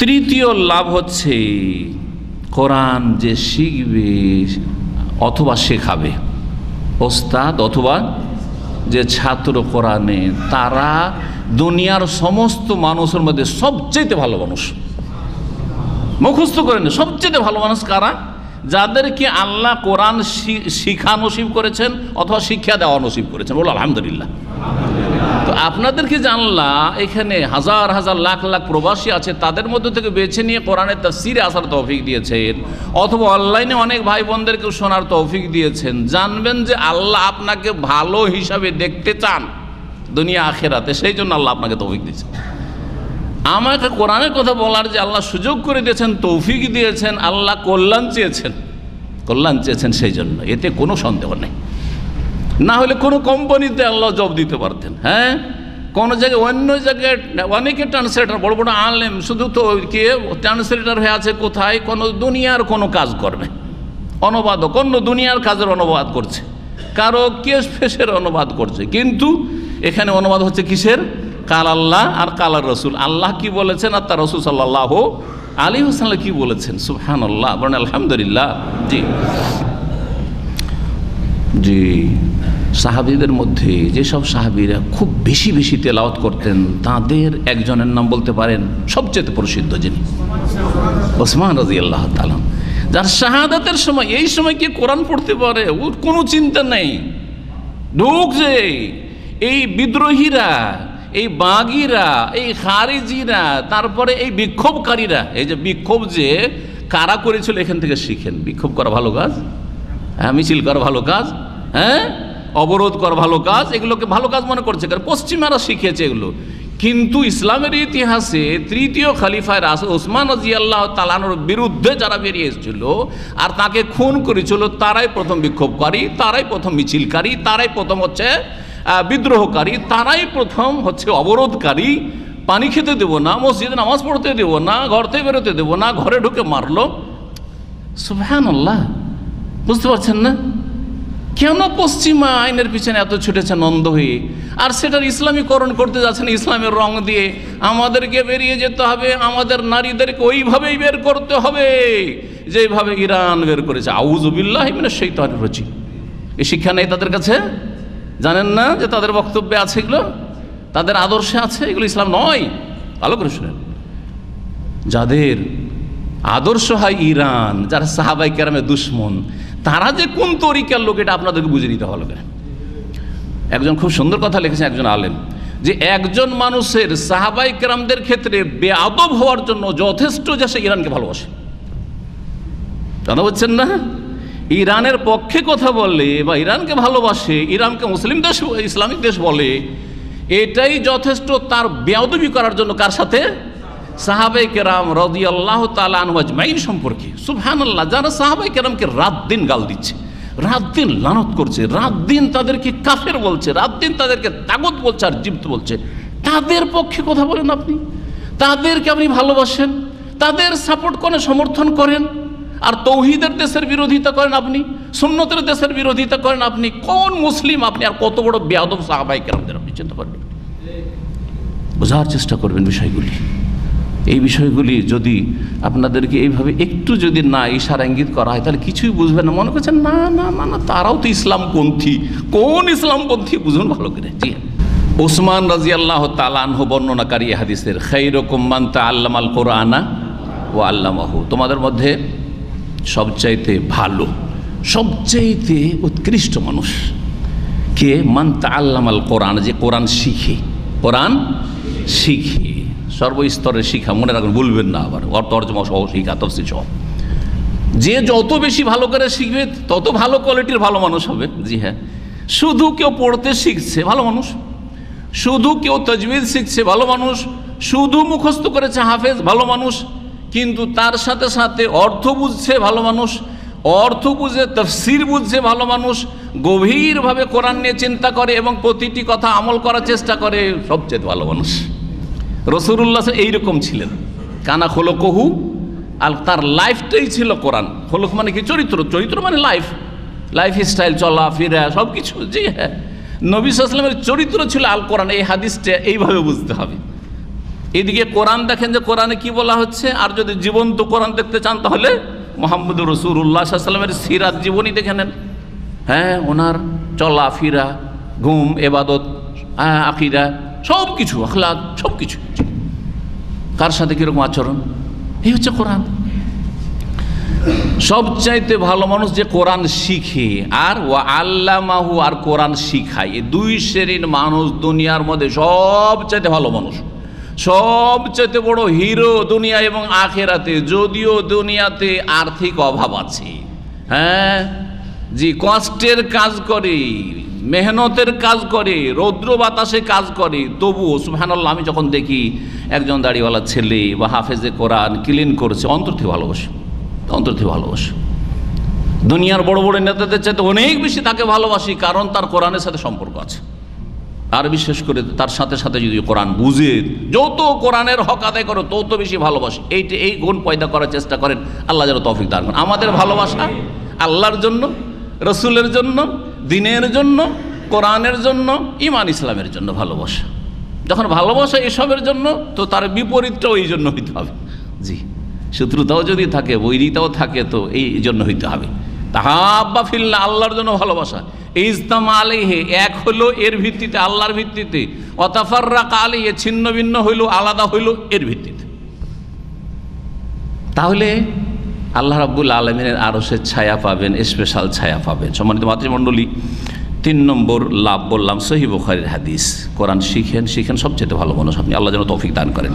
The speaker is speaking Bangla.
তৃতীয় লাভ হচ্ছে কোরআন যে শিখবে অথবা শেখাবে। ওস্তাদ অথবা যে ছাত্র কোরআনে, তারা দুনিয়ার সমস্ত মানুষের মধ্যে সবচেয়ে ভালো মানুষ। মুখস্থ করেন সবচেয়ে ভালো মানুষ কারা? যাদেরকে আল্লাহ কোরআন শিখা নসিব করেছেন অথবা শিক্ষা দেওয়া নসিব করেছেন। বলো আলহামদুলিল্লাহ। তো আপনাদেরকে জানলা এখানে হাজার হাজার লাখ লাখ প্রবাসী আছে, তাদের মধ্যে থেকে বেছে নিয়ে কোরআনের তাফসিরে আসার তৌফিক দিয়েছেন। অথবা অনলাইনে অনেক ভাই বোনদেরকে শোনার তৌফিক দিয়েছেন। জানবেন যে আল্লাহ আপনাকে ভালো হিসাবে দেখতে চান দুনিয়া আখেরাতে, সেই জন্য আল্লাহ আপনাকে তৌফিক দিয়েছেন আমাকে কোরআনের কথা বলার যে আল্লাহ সুযোগ করে দিয়েছেন, তৌফিক দিয়েছেন, আল্লাহ কল্যাণ চেয়েছেন। কল্যাণ চেয়েছেন সেই জন্য, এতে কোনো সন্দেহ নেই। না হলে কোনো কোম্পানিতে আল্লাহ জব দিতে পারতেন হ্যাঁ? কোনো জায়গায় অন্য জায়গায় অনেকে ট্রান্সলেটার, বড় বড় আনলেম শুধু তো কে ট্রান্সলেটার হয়ে আছে কোথায়, কোনো দুনিয়ার কোনো কাজ করবে। অনুবাদক অন্য দুনিয়ার কাজের অনুবাদ করছে। কারও কেস ফেসের অনুবাদ করছে, কিন্তু এখানে অনুবাদ হচ্ছে কিসের? কাল আল্লাহ আর কালার রসুল। আল্লাহ কি বলেছেন আর তার রসুল সাল্লাহ আলী হোসেন কি বলেছেন? সুহান আল্লাহ আলহামদুলিল্লাহ, জি। জি সাহাবিদের মধ্যে যেসব সাহাবিরা খুব বেশি বেশি তেলাওয়াত করতেন, তাদের একজনের নাম বলতে পারেন সবচেয়ে প্রসিদ্ধ যিনি, ওসমান রাজি আল্লাহ তালাম যার শাহাদাতের সময়, এই সময় কি কোরআন পড়তে পারে? ওর কোনো চিন্তা নেই। ঢুক যে এই বিদ্রোহীরা, এই বাগিরা, এই খারিজিরা, তারপরে এই বিক্ষোভকারীরা, এই যে বিক্ষোভ যে কারা করেছিল এখান থেকে শিখেন। বিক্ষোভ করা ভালো কাজ? হ্যাঁ মিছিল করা ভালো কাজ? হ্যাঁ? অবরোধ কর, ভালো কাজ, এগুলোকে ভালো কাজ মনে করছে কারণ পশ্চিমারা শিখেছে এগুলো। কিন্তু ইসলামের ইতিহাসে তৃতীয় খালিফায় রাস ওসমান রাজি আল্লাহ তালানোর বিরুদ্ধে যারা বেরিয়ে এসেছিল আর তাকে খুন করেছিল, তারাই প্রথম বিক্ষোভকারী, তারাই প্রথম মিছিলকারী, তারাই প্রথম হচ্ছে বিদ্রোহকারী, তারাই প্রথম হচ্ছে অবরোধকারী। পানি খেতে দেবো না, মসজিদে নামাজ পড়তে দেবো না, ঘর থেকে বেরোতে দেবো না, ঘরে ঢুকে মারলো। সুবহান আল্লাহ বুঝতে পারছেন না? কেন পশ্চিমা আইনের পিছনে এত ছুটেছে নন্দ হয়ে আর সেটার ইসলামীকরণ করতে যাচ্ছেন ইসলামের রং দিয়ে। আমাদেরকে বেরিয়ে যেতে হবে, আমাদের নারীদেরকে ওইভাবেই বের করতে হবে, যেভাবে ইরান বের করেছে। আউজবিল্লাহ মানে সেই তো রচি এই শিক্ষা নেই তাদের কাছে? জানেন না যে তাদের বক্তব্যে আছে এগুলো? তাদের আদর্শে আছে? এগুলো ইসলাম নয়। ভালো করে শুনেন। যাদের আদর্শ হয় ইরান, যারা সাহাবাই কেরামের দুশ্মন তারা যে কোন তরিকার লোক, এটা আপনাদেরকে বুঝে নিতে কেন একজন খুব সুন্দর কথা লিখেছেন একজন আলেম, যে একজন মানুষের সাহাবাই কেরামদের ক্ষেত্রে বেআদব হওয়ার জন্য যথেষ্ট যে সে ইরানকে ভালোবাসে। জানা বলছেন না? ইরানের পক্ষে কথা বলে বা ইরানকে ভালোবাসে, ইরানকে মুসলিম দেশ, ইসলামিক দেশ বলে, এটাই যথেষ্ট তার বেয়াদবি করার জন্য কার সাথে? সাহাবাই কেরাম রদি আল্লাহ সম্পর্কে। সুবহানাল্লাহ, যারা সাহাবাই কেরামকে রাত দিন গাল দিচ্ছে, রাত দিন লানত করছে, রাত দিন তাদেরকে কাফের বলছে, রাত দিন তাদেরকে তাগত বলছে আর জীবিত বলছে। তাদের পক্ষে কথা বলেন আপনি। তাদেরকে আপনি ভালোবাসেন, তাদের সাপোর্ট করেন, সমর্থন করেন। আর তৌহিদের দেশের বিরোধিতা করেন আপনি, সুন্নতের দেশের বিরোধিতা করেন আপনি। কোন মুসলিম আপনি আর কত বড় বেয়াদব সাহাবাই কেরামদের আপনি চিন্তা করবেন? বোঝার চেষ্টা করবেন বিষয়গুলি। এই বিষয়গুলি যদি আপনাদেরকে এইভাবে একটু যদি না ইশারা ইঙ্গিত করা হয়, তাহলে কিছুই বুঝবেন না। মনে করছেন, না না না না, তারাও তো ইসলামপন্থী। কোন ইসলামপন্থী বুঝুন ভালো করে? জি। ওসমান রাজি আল্লাহ তালানহ বর্ণনাকারী হাদিসের খৈরকম মান্তা আল্লাম আল কোরআনা ও আল্লামাহু। তোমাদের মধ্যে সবচাইতে ভালো, সবচাইতে উৎকৃষ্ট মানুষ কে? মান্তা আল্লাম আল কোরআন, যে কোরআন শিখে। কোরআন শিখে। সর্বস্তরের শিক্ষা, মনে রাখবেন বলবেন না আবার। অর্থ তর্জমা সহ শিক্ষা, তফসিল সহ। যে যত বেশি ভালো করে শিখবে, তত ভালো কোয়ালিটির ভালো মানুষ হবে। জি হ্যাঁ। শুধু কেউ পড়তে শিখছে, ভালো মানুষ। শুধু কেউ তজবিদ শিখছে, ভালো মানুষ। শুধু মুখস্থ করেছে হাফেজ, ভালো মানুষ। কিন্তু তার সাথে সাথে অর্থ বুঝছে ভালো মানুষ। অর্থ বুঝে, তফসির বুঝছে ভালো মানুষ। গভীরভাবে কোরআন নিয়ে চিন্তা করে এবং প্রতিটি কথা আমল করার চেষ্টা করে সবচেয়ে ভালো মানুষ। রসুল্লাহ এইরকম ছিলেন। কানা খোলো কহু আর তার লাইফটাই ছিল কোরআন। হলুক মানে কি? চরিত্র। চরিত্র মানে লাইফ। লাইফ স্টাইল চলা ফিরা সব কিছু জি হ্যাঁ। নবী সাল্লামের চরিত্র ছিল আল কোরআন। এই হাদিসটা এইভাবে বুঝতে হবে। এদিকে কোরআন দেখেন যে কোরআনে কি বলা হচ্ছে আর যদি জীবন্ত কোরআন দেখতে চান তাহলে মোহাম্মদ রসুল্লাহ সাল্লামের সিরাত জীবনী দেখে নেন। হ্যাঁ ওনার চলা ফিরা ঘুম এবাদত হ্যাঁ, আকিদা সব কিছু আখলাদ সব কিছু কার সাথে কীরকম আচরণ? এই হচ্ছে কোরআন। সবচাইতে ভালো মানুষ যে কোরআন শিখে আর ও আল্লামাহু আর কোরআন শিখায় এই দুই শ্রেণির মানুষ দুনিয়ার মধ্যে সবচাইতে ভালো মানুষ। সবচাইতে বড় হিরো দুনিয়া এবং আখেরাতে, যদিও দুনিয়াতে আর্থিক অভাব আছে। হ্যাঁ? জি, কষ্টের কাজ করে। মেহনতের কাজ করে, রৌদ্র বাতাসে কাজ করে, তবুও, সুবহানাল্লাহ, আমি যখন দেখি একজন দাড়িওয়ালা ছেলে বা হাফেজে কোরআন ক্লিন করছে, অন্তর থেকে ভালোবাসে, অন্তর থেকে ভালোবাসে। দুনিয়ার বড় বড় নেতাদের চাইতে অনেক বেশি তাকে ভালোবাসি, কারণ তার কোরআনের সাথে সম্পর্ক আছে। আর বিশেষ করে তার সাথে সাথে যদি কোরআন বুঝে, যত কোরআনের হক আদায় করো, তত বেশি ভালোবাসে। এইটা, এই গুণ পয়দা করার চেষ্টা করেন, আল্লাহ যেন তৌফিক দান আমাদের ভালোবাসা আল্লাহর জন্য, রসুলের জন্য দিনের জন্য, কোরআনের জন্য ইমান ইসলামের জন্য ভালোবাসা। যখন ভালোবাসা এসবের জন্য, তো তার বিপরীতটাও এই জন্য হইতে হবে। জি, শত্রুতাও যদি থাকে, বৈরিতাও থাকে, তো এই জন্য হইতে হবে। তাহাব্বা ফিল্লা, আল্লাহর জন্য ভালোবাসা। ইজতাম আলিহে এক হলো এর ভিত্তিতে, আল্লাহর ভিত্তিতে। অতাফাররা আলিহে ছিন্ন ভিন্ন হইল, আলাদা হইল এর ভিত্তিতে। তাহলে আল্লাহ রাব্বুল আলমিনের আরসের ছায়া পাবেন স্পেশাল ছায়া পাবেন। সম্মানিত মাতৃমণ্ডলী, তিন নম্বর লাভ বললাম সহি বুখারির হাদিস। কোরআন শিখেন শিখেন সবচেয়ে ভালো মানুষ আপনি। আল্লাহ যেন তৌফিক দান করেন।